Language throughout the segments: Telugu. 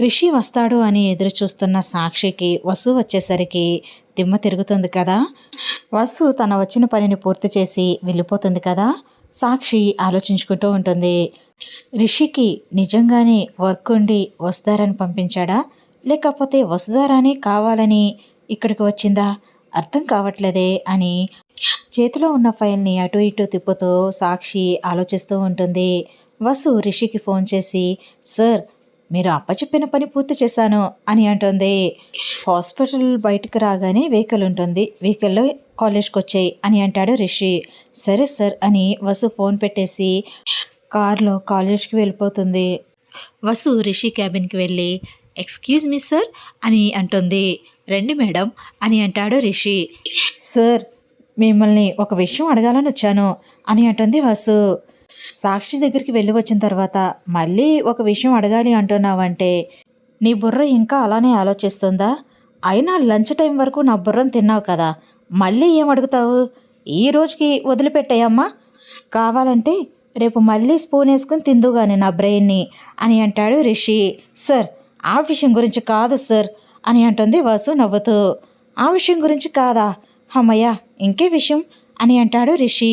రిషి వస్తాడు అని ఎదురు చూస్తున్న సాక్షికి వసు వచ్చేసరికి దిమ్మ తిరుగుతుంది కదా? వసు తన వచ్చిన పనిని పూర్తి చేసి వెళ్ళిపోతుంది కదా? సాక్షి ఆలోచించుకుంటూ ఉంటుంది. రిషికి నిజంగానే వర్క్ ఉండి వస్తారని పంపించాడా? లేకపోతే వసుదారానే కావాలని ఇక్కడికి వచ్చిందా? అర్థం కావట్లేదే అని చేతిలో ఉన్న ఫైల్ని అటు ఇటు తిప్పుతూ సాక్షి ఆలోచిస్తూ ఉంటుంది. వసు రిషికి ఫోన్ చేసి సార్ మీరు అప్పచెప్పిన పని పూర్తి చేశాను అని అంటుంది. హాస్పిటల్ బయటకు రాగానే వెహికల్ ఉంటుంది. వెహికల్లో కాలేజ్కి వచ్చాయి అని అంటాడు రిషి. సరే సార్ అని వసు ఫోన్ పెట్టేసి కార్లో కాలేజ్కి వెళ్ళిపోతుంది. వసు రిషి క్యాబిన్కి వెళ్ళి ఎక్స్క్యూజ్ మీ సార్ అని అంటుంది. రండి మేడం అని అంటాడు రిషి. సార్ మిమ్మల్ని ఒక విషయం అడగాలని వచ్చాను అని అంటుంది వసు. సాక్షి దగ్గరికి వెళ్ళి వచ్చిన తర్వాత మళ్ళీ ఒక విషయం అడగాలి అంటున్నావంటే నీ బుర్ర ఇంకా అలానే ఆలోచిస్తుందా? అయినా లంచ్ టైం వరకు నా బుర్రను తిన్నావు కదా మళ్ళీ ఏం అడుగుతావు? ఈ రోజుకి వదిలిపెట్టాయమ్మా. కావాలంటే రేపు మళ్ళీ స్పూన్ వేసుకుని తిందుగాని నా బ్రెయిన్ని అని అంటాడు రిషి. సార్ ఆ విషయం గురించి కాదు సార్ అని అంటుంది వసు నవ్వుతూ. ఆ విషయం గురించి కాదా? అమ్మయ్య ఇంకే విషయం అని అంటాడు రిషి.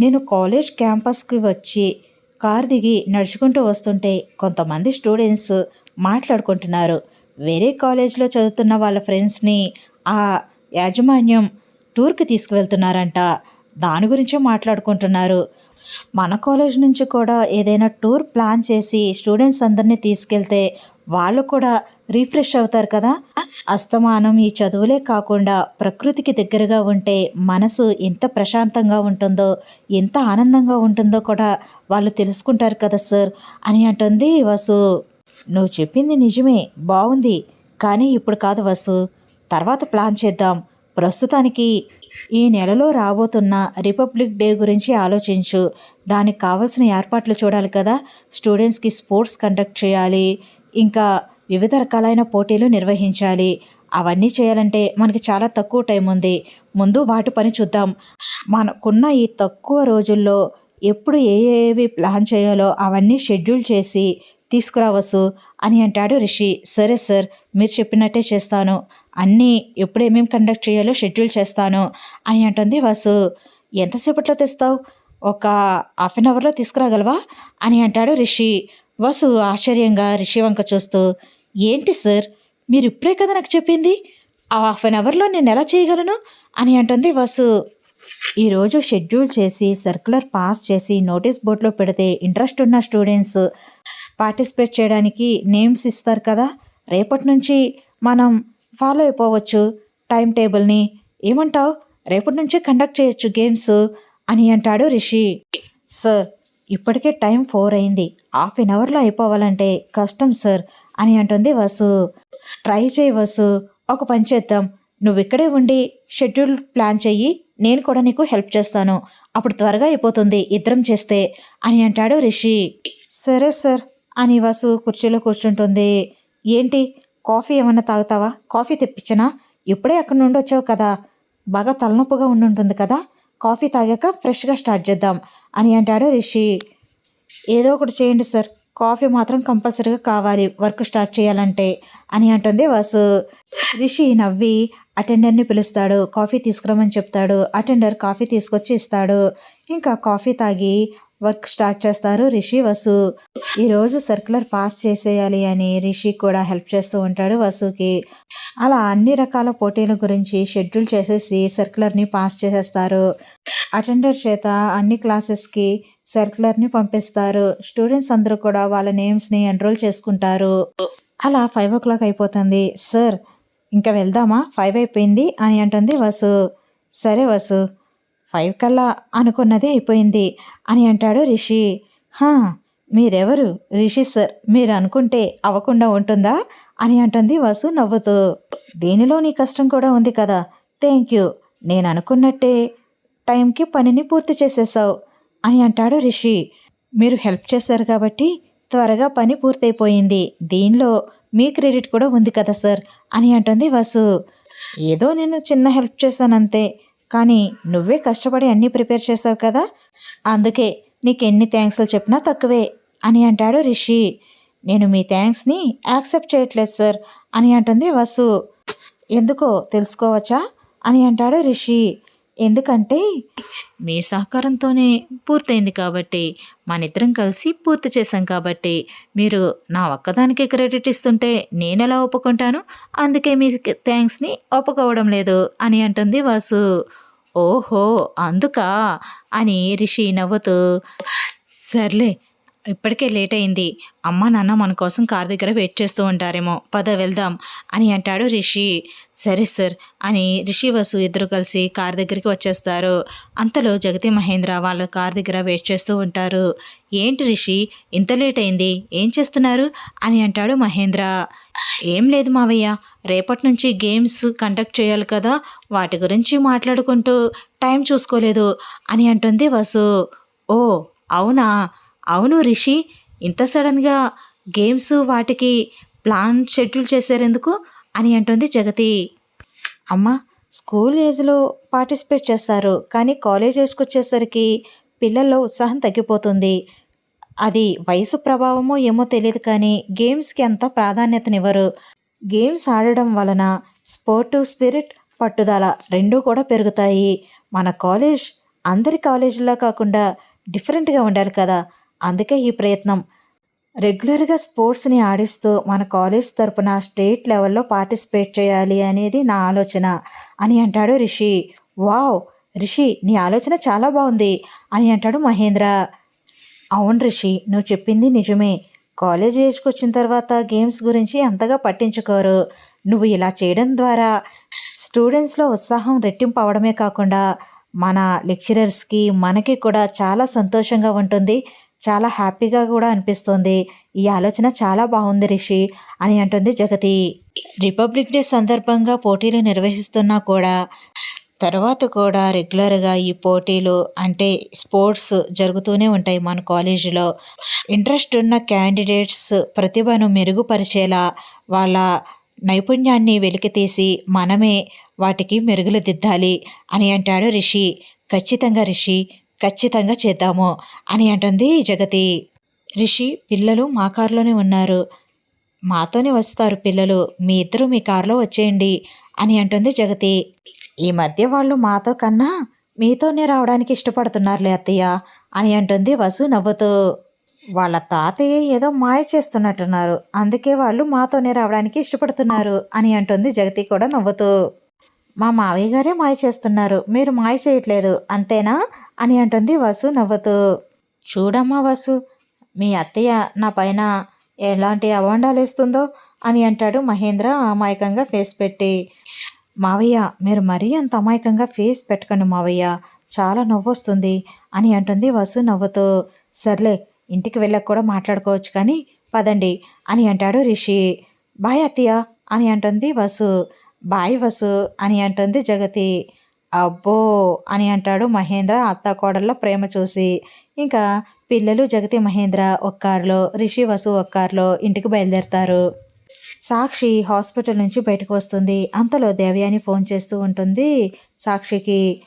నేను కాలేజ్ క్యాంపస్కి వచ్చి కార్ దిగి నడుచుకుంటూ వస్తుంటే కొంతమంది స్టూడెంట్స్ మాట్లాడుకుంటున్నారు. వేరే కాలేజ్లో చదువుతున్న వాళ్ళ ఫ్రెండ్స్ని ఆ యాజమాన్యం టూర్కి తీసుకువెళ్తున్నారంట. దాని గురించే మాట్లాడుకుంటున్నారు. మన కాలేజ్ నుంచి కూడా ఏదైనా టూర్ ప్లాన్ చేసి స్టూడెంట్స్ అందరినీ తీసుకెళ్తే వాళ్ళు కూడా రీఫ్రెష్ అవుతారు కదా. అస్తమానం ఈ చదువులే కాకుండా ప్రకృతికి దగ్గరగా ఉంటే మనసు ఎంత ప్రశాంతంగా ఉంటుందో ఎంత ఆనందంగా ఉంటుందో కూడా వాళ్ళు తెలుసుకుంటారు కదా సార్ అని అంటుంది వసు. నువ్వు చెప్పింది నిజమే బాగుంది కానీ ఇప్పుడు కాదు వసు. తర్వాత ప్లాన్ చేద్దాం. ప్రస్తుతానికి ఈ నెలలో రాబోతున్న రిపబ్లిక్ డే గురించి ఆలోచించు. దానికి కావాల్సిన ఏర్పాట్లు చూడాలి కదా. స్టూడెంట్స్కి స్పోర్ట్స్ కండక్ట్ చేయాలి. ఇంకా వివిధ రకాలైన పోటీలు నిర్వహించాలి. అవన్నీ చేయాలంటే మనకి చాలా తక్కువ టైం ఉంది. ముందు వాటి పని చూద్దాం. మనకున్న ఈ తక్కువ రోజుల్లో ఎప్పుడు ఏ ఏవి ప్లాన్ చేయాలో అవన్నీ షెడ్యూల్ చేసి తీసుకురావచ్చు అని అంటాడు రిషి. సరే సార్ మీరు చెప్పినట్టే చేస్తాను. అన్నీ ఎప్పుడు ఏమేమి కండక్ట్ చేయాలో షెడ్యూల్ చేస్తాను అని అంటుంది వసు. ఎంతసేపట్లో తెస్తావు? ఒక హాఫ్ అన్ అవర్లో తీసుకురాగలవా? అని అంటాడు రిషి. వసు ఆశ్చర్యంగా రిషి వంక చూస్తూ ఏంటి సార్? మీరు ఇప్పుడే కదా నాకు చెప్పింది? ఆ హాఫ్ అన్ అవర్లో నేను ఎలా చేయగలను? అని అంటుంది వసు. ఈరోజు షెడ్యూల్ చేసి సర్క్యులర్ పాస్ చేసి నోటీస్ బోర్డులో పెడితే ఇంట్రెస్ట్ ఉన్న స్టూడెంట్స్ పార్టిసిపేట్ చేయడానికి నేమ్స్ ఇస్తారు కదా? రేపటి నుంచి మనం ఫాలో అయిపోవచ్చు. టైం టేబుల్ని. ఏమంటావు? రేపటి నుంచే కండక్ట్ చేయొచ్చు గేమ్స్ అని అంటాడు రిషి. సార్ ఇప్పటికే టైం ఫోర్ అయింది. హాఫ్ ఎన్ అవర్లో అయిపోవాలంటే కష్టం సార్. అని అంటుంది వసు. ట్రై చేయి వసు. ఒక పని చేద్దాం. నువ్వు ఇక్కడే ఉండి షెడ్యూల్ ప్లాన్ చెయ్యి. నేను కూడా నీకు హెల్ప్ చేస్తాను. అప్పుడు త్వరగా అయిపోతుంది ఇద్దరం చేస్తే అని అంటాడు రిషి. సరే సార్. అని వసు కుర్చీలో కూర్చుంటుంది. ఏంటి? కాఫీ ఏమన్నా తాగుతావా? కాఫీ తెప్పించనా? ఇప్పుడే అక్కడ నుండి వచ్చావు కదా. బాగా తలనొప్పిగా ఉండి ఉంటుంది కదా. కాఫీ తాగాక ఫ్రెష్గా స్టార్ట్ చేద్దాం అని అంటాడు రిషి. ఏదో ఒకటి చేయండి సార్. కాఫీ మాత్రం కంపల్సరీగా కావాలి వర్క్ స్టార్ట్ చేయాలంటే అని అంటుంది వాసు. రిషి నవ్వి అటెండర్ని పిలుస్తాడు కాఫీ తీసుకురమని చెప్తాడు అటెండర్ కాఫీ తీసుకొచ్చి ఇస్తాడు. ఇంకా కాఫీ తాగి వర్క్ స్టార్ట్ చేస్తారు. రిషి వసు ఈరోజు సర్క్యులర్ పాస్ చేసేయాలి అని రిషి కూడా హెల్ప్ చేస్తూ ఉంటాడు వసుకి. అలా అన్ని రకాల పోటీల గురించి షెడ్యూల్ చేసేసి సర్క్యులర్ని పాస్ చేసేస్తారు. అటెండర్ చేత అన్ని క్లాసెస్కి సర్క్యులర్ని పంపిస్తారు. స్టూడెంట్స్ అందరూ కూడా వాళ్ళ నేమ్స్ని ఎన్రోల్ చేసుకుంటారు. అలా ఫైవ్ ఓ క్లాక్ అయిపోతుంది. సార్ ఇంకా వెళ్దామా? ఫైవ్ అయిపోయింది అని అంటుంది వసు. సరే వసు ఫైవ్ కల్లా అనుకున్నదే అయిపోయింది అని అంటాడు రిషి. హా మీరెవరు? రిషి సార్ మీరు అనుకుంటే అవ్వకుండా ఉంటుందా? అని అంటుంది వసు నవ్వుతూ. దీనిలో నీ కష్టం కూడా ఉంది కదా. Thank you. నేను అనుకున్నట్టే టైంకి పనిని పూర్తి చేసేసావు అని అంటాడు రిషి. మీరు హెల్ప్ చేశారు కాబట్టి త్వరగా పని పూర్తయిపోయింది. దీనిలో మీ క్రెడిట్ కూడా ఉంది కదా సార్ అని అంటుంది వసు. ఏదో నేను చిన్న హెల్ప్ చేశానంతే. కానీ నువ్వే కష్టపడి అన్నీ ప్రిపేర్ చేసావు కదా? అందుకే నీకు ఎన్ని థ్యాంక్స్లు చెప్పినా తక్కువే అని అంటాడు రిషి. నేను మీ థ్యాంక్స్ని యాక్సెప్ట్ చేయట్లేదు సార్ అని అంటుంది వసు. ఎందుకో తెలుసుకోవచ్చా? అని అంటాడు రిషి. ఎందుకంటే మీ సహకారంతోనే పూర్తయింది కాబట్టి మనిద్దరం కలిసి పూర్తి చేశాం కాబట్టి మీరు నా ఒక్కదానికి క్రెడిట్ ఇస్తుంటే నేను ఎలా ఒప్పుకుంటాను? అందుకే మీ థ్యాంక్స్ని ఒప్పుకోవడం లేదు అని అంటుంది వాసు. ఓహో అందుకా? అని రిషి నవ్వుతూ సర్లే ఇప్పటికే లేట్ అయింది. అమ్మ నాన్న మన కోసం కార్ దగ్గర వెయిట్ చేస్తూ ఉంటారేమో. పద వెళ్దాం అని అంటాడు రిషి. సరే సార్ అని రిషి వసు ఇద్దరు కలిసి కార్ దగ్గరికి వచ్చేస్తారు. అంతలో జగతి మహేంద్ర వాళ్ళ కార్ దగ్గర వెయిట్ చేస్తూ ఉంటారు. ఏంటి రిషి ఇంత లేట్ అయింది? ఏం చేస్తున్నారు? అని అంటాడు మహేంద్ర. ఏం లేదు మావయ్య రేపటి నుంచి గేమ్స్ కండక్ట్ చేయాలి కదా. వాటి గురించి మాట్లాడుకుంటూ టైం చూసుకోలేదు అని అంటుంది వసు. ఓ అవునా? అవును రిషి ఇంత సడన్గా గేమ్స్ వాటికి ప్లాన్ షెడ్యూల్ చేశారెందుకు? అని అంటుంది జగతి. అమ్మ స్కూల్ ఏజ్లో పార్టిసిపేట్ చేస్తారు కానీ కాలేజ్ ఏజ్కి వచ్చేసరికి పిల్లల్లో ఉత్సాహం తగ్గిపోతుంది. అది వయసు ప్రభావమో ఏమో తెలియదు కానీ గేమ్స్కి అంత ప్రాధాన్యతనివ్వరు. గేమ్స్ ఆడడం వలన స్పోర్టివ్ స్పిరిట్ పట్టుదల రెండూ కూడా పెరుగుతాయి. మన కాలేజ్ అందరి కాలేజీలో కాకుండా డిఫరెంట్గా ఉండాలి కదా. అందుకే ఈ ప్రయత్నం. రెగ్యులర్గా స్పోర్ట్స్ని ఆడిస్తూ మన కాలేజ్ తరపున స్టేట్ లెవెల్లో పార్టిసిపేట్ చేయాలి అనేది నా ఆలోచన అని అంటాడు రిషి. వావ్! రిషి నీ ఆలోచన చాలా బాగుంది అని అంటాడు మహేంద్ర. అవును రిషి నువ్వు చెప్పింది నిజమే. కాలేజ్ ఏజ్కి వచ్చిన తర్వాత గేమ్స్ గురించి అంతగా పట్టించుకోరు. నువ్వు ఇలా చేయడం ద్వారా స్టూడెంట్స్లో ఉత్సాహం రెట్టింపు అవడమే కాకుండా మన లెక్చరర్స్కి మనకి కూడా చాలా సంతోషంగా ఉంటుంది. చాలా హ్యాపీగా కూడా అనిపిస్తుంది. ఈ ఆలోచన చాలా బాగుంది రిషి అని అంటుంది జగతి. రిపబ్లిక్ డే సందర్భంగా పోటీలు నిర్వహిస్తున్నా కూడా తర్వాత కూడా రెగ్యులర్గా ఈ పోటీలు అంటే స్పోర్ట్స్ జరుగుతూనే ఉంటాయి మన కాలేజీలో. ఇంట్రెస్ట్ ఉన్న క్యాండిడేట్స్ ప్రతిభను మెరుగుపరిచేలా వాళ్ళ నైపుణ్యాన్ని వెలికితీసి మనమే వాటికి మెరుగులు దిద్దాలి అని అంటాడు రిషి. ఖచ్చితంగా రిషి ఖచ్చితంగా చేద్దాము అని అంటుంది జగతి. రిషి పిల్లలు మా కారులోనే ఉన్నారు. మాతోనే వస్తారు పిల్లలు. మీ ఇద్దరు మీ కారులో వచ్చేయండి అని అంటుంది జగతి. ఈ మధ్య వాళ్ళు మాతో కన్నా మీతోనే రావడానికి ఇష్టపడుతున్నారులే అత్తయ్య అని అంటుంది వసు నవ్వుతూ. వాళ్ళ తాతయ్య ఏదో మాయ చేస్తున్నట్టున్నారు. అందుకే వాళ్ళు మాతోనే రావడానికి ఇష్టపడుతున్నారు అని అంటుంది జగతి కూడా నవ్వుతూ. మా మావయ్య గారే మాయ చేస్తున్నారు. మీరు మాయ చేయట్లేదు. అంతేనా? అని అంటుంది వసు నవ్వుతూ. చూడమ్మా వసు మీ అత్తయ్య నా పైన ఎలాంటి అవాండాలు వేస్తుందో అని అంటాడు మహేంద్ర అమాయకంగా ఫేస్ పెట్టి. మావయ్య మీరు మరీ అంత అమాయకంగా ఫేస్ పెట్టకండి మావయ్య. చాలా నవ్వొస్తుంది అని అంటుంది వసు నవ్వుతూ. సర్లే ఇంటికి వెళ్ళక కూడా మాట్లాడుకోవచ్చు కానీ పదండి అని అంటాడు రిషి. బాయ్ అత్తయ్య అని అంటుంది వసు. బాయ్ వసు అని అంటుంది జగతి. అబ్బో అని అంటాడు మహేంద్ర అత్త కోడల్లో ప్రేమ చూసి. ఇంకా పిల్లలు జగతి మహేంద్ర ఒక కారులో రిషి వసు ఒక కారులో ఇంటికి బయలుదేరుతారు. సాక్షి హాస్పిటల్ నుంచి బయటకు వస్తుంది. అంతలో దేవయాని ఫోన్ చేస్తూ ఉంటుంది సాక్షికి.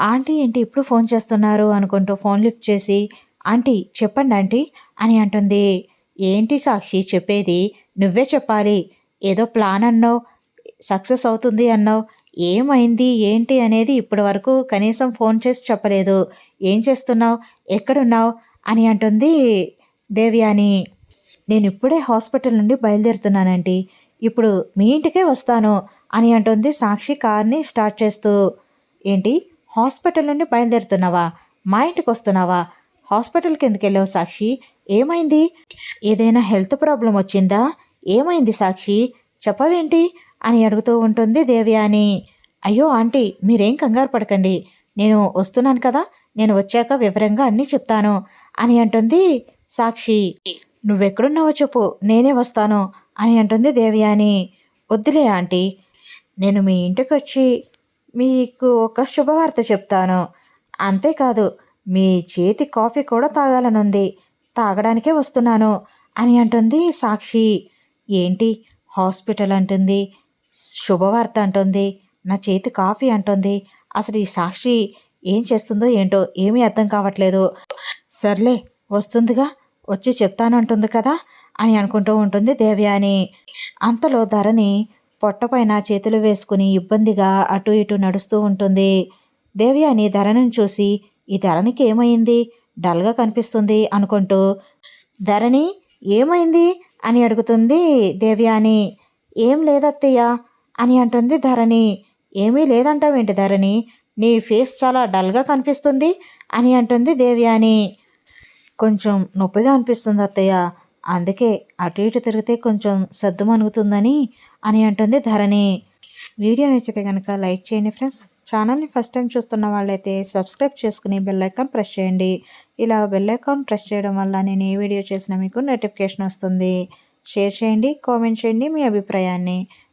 ఆంటీ ఏంటి ఇప్పుడు ఫోన్ చేస్తున్నారు? అనుకుంటూ ఫోన్ లిఫ్ట్ చేసి. ఆంటీ చెప్పండి ఆంటీ అని అంటుంది. ఏంటి సాక్షి చెప్పేది? నువ్వే చెప్పాలి. ఏదో ప్లాన్ అన్నావు. సక్సెస్ అవుతుంది అన్నావు. ఏమైంది? ఏంటి అనేది ఇప్పటి వరకు కనీసం ఫోన్ చేసి చెప్పలేదు. ఏం చేస్తున్నావు? ఎక్కడున్నావు? అని అంటుంది దేవ్యాని. నేను ఇప్పుడే హాస్పిటల్ నుండి బయలుదేరుతున్నానండి ఇప్పుడు మీ ఇంటికే వస్తాను అని అంటుంది సాక్షి కార్ని స్టార్ట్ చేస్తూ. ఏంటి? హాస్పిటల్ నుండి బయలుదేరుతున్నావా? మా ఇంటికి వస్తున్నావా? హాస్పిటల్కి ఎందుకు వెళ్ళావు సాక్షి? ఏమైంది? ఏదైనా హెల్త్ ప్రాబ్లం వచ్చిందా? ఏమైంది సాక్షి? చెప్పవేంటి? అని అడుగుతూ ఉంటుంది దేవ్యాని అయ్యో ఆంటీ మీరేం కంగారు పడకండి. నేను వస్తున్నాను కదా నేను వచ్చాక వివరంగా అన్నీ చెప్తాను అని అంటుంది సాక్షి. నువ్వెక్కడున్నావో చెప్పు నేనే వస్తాను అని అంటుంది దేవ్యాని వద్దులే ఆంటీ నేను మీ ఇంటికి వచ్చి మీకు ఒక శుభవార్త చెప్తాను. అంతేకాదు మీ చేతి కాఫీ కూడా తాగాలనుంది తాగడానికే వస్తున్నాను అని అంటుంది సాక్షి. ఏంటి? హాస్పిటల్ అంటుంది శుభవార్త అంటుంది నా చేతి కాఫీ అంటుంది. అసలు ఈ సాక్షి ఏం చేస్తుందో ఏంటో ఏమీ అర్థం కావట్లేదు. సర్లే వస్తుందిగా వచ్చి చెప్తానంటుంది కదా అని అనుకుంటూ ఉంటుంది దేవ్యాని. అంతలో ధరణి పొట్టపైన చేతులు వేసుకుని ఇబ్బందిగా అటు ఇటు నడుస్తూ ఉంటుంది. దేవ్యాని ధరణిని చూసి ఈ ధరణికి ఏమైంది? డల్గా కనిపిస్తుంది అనుకుంటూ ధరణి ఏమైంది? అని అడుగుతుంది దేవ్యాని. ఏం లేదత్తయ్య అని అంటుంది ధరణి. ఏమీ లేదంటావేంటి ధరణి? నీ ఫేస్ చాలా డల్గా కనిపిస్తుంది అని అంటుంది దేవ్యాని. కొంచెం నొప్పిగా అనిపిస్తుంది అత్తయ్య. అందుకే అటు ఇటు తిరిగితే కొంచెం సర్దు మనుగుతుందని అని అంటుంది ధరణి. వీడియో నచ్చితే కనుక లైక్ చేయండి ఫ్రెండ్స్. ఛానల్ని ఫస్ట్ టైం చూస్తున్న వాళ్ళైతే సబ్స్క్రైబ్ చేసుకుని బెల్ ఐకాన్ ప్రెస్ చేయండి. ఇలా బెల్ ఐకాన్ ప్రెస్ చేయడం వల్ల నేను ఏ వీడియో చేసినా మీకు నోటిఫికేషన్ వస్తుంది. షేర్ చేయండి కామెంట్ చేయండి మీ అభిప్రాయాన్ని.